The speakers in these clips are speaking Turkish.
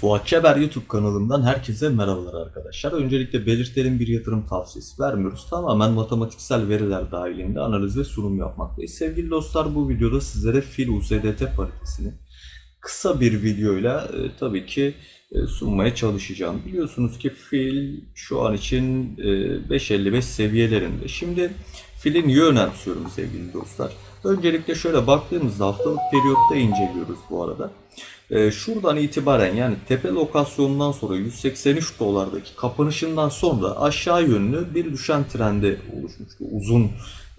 Fuat Çeber YouTube kanalımdan herkese merhabalar arkadaşlar. Öncelikle belirtelim bir yatırım tavsiyesi vermiyoruz. Tamamen matematiksel veriler dahilinde analiz ve sunum yapmaktayız. Sevgili dostlar bu videoda sizlere fil USDT paritesini kısa bir videoyla e, tabii ki e, sunmaya çalışacağım. Biliyorsunuz ki fil şu an için e, 5.55 seviyelerinde. Şimdi filin niye önemsiyorum sevgili dostlar? Öncelikle şöyle baktığımızda haftalık periyotta inceliyoruz bu arada. Ee, şuradan itibaren yani tepe lokasyonundan sonra 183 dolardaki kapanışından sonra aşağı yönlü bir düşen trendi oluşmuştu. Uzun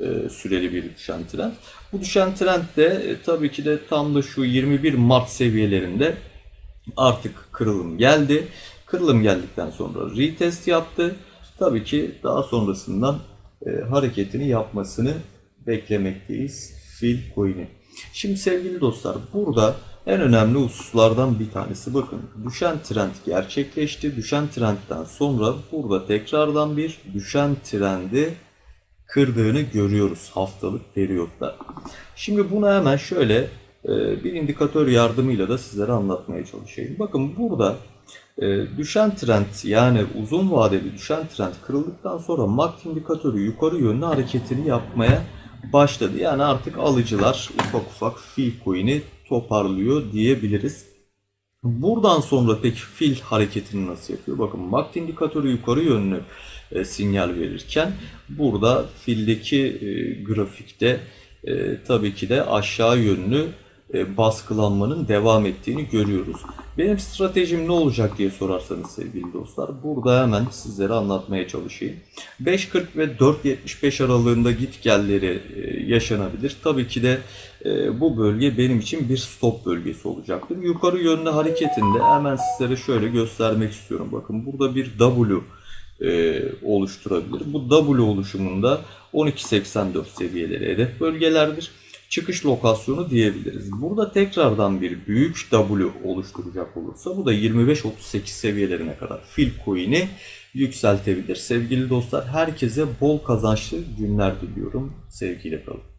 e, süreli bir düşen trend. Bu düşen trend de e, tabii ki de tam da şu 21 Mart seviyelerinde artık kırılım geldi. Kırılım geldikten sonra retest yaptı. Tabii ki daha sonrasından e, hareketini yapmasını beklemekteyiz fil coin'i. Şimdi sevgili dostlar burada en önemli hususlardan bir tanesi bakın düşen trend gerçekleşti. Düşen trendten sonra burada tekrardan bir düşen trendi kırdığını görüyoruz haftalık periyotta. Şimdi bunu hemen şöyle e, bir indikatör yardımıyla da sizlere anlatmaya çalışayım. Bakın burada e, düşen trend yani uzun vadeli düşen trend kırıldıktan sonra MACD indikatörü yukarı yönlü hareketini yapmaya başladı. Yani artık alıcılar ufak ufak fil coin'i toparlıyor diyebiliriz. Buradan sonra peki fil hareketini nasıl yapıyor? Bakın MACD indikatörü yukarı yönlü e, sinyal verirken burada fildeki e, grafikte e, tabii ki de aşağı yönlü e, baskılanmanın devam ettiğini görüyoruz. Benim stratejim ne olacak diye sorarsanız sevgili dostlar burada hemen sizlere anlatmaya çalışayım. 5.40 ve 4.75 aralığında git gelleri e, yaşanabilir. Tabii ki de e, bu bölge benim için bir stop bölgesi olacaktır. Yukarı yönlü hareketinde hemen sizlere şöyle göstermek istiyorum. Bakın burada bir W e, oluşturabilir. Bu W oluşumunda 12.84 seviyeleri hedef bölgelerdir çıkış lokasyonu diyebiliriz. Burada tekrardan bir büyük W oluşturacak olursa bu da 25-38 seviyelerine kadar fil coin'i yükseltebilir. Sevgili dostlar herkese bol kazançlı günler diliyorum. Sevgiyle kalın.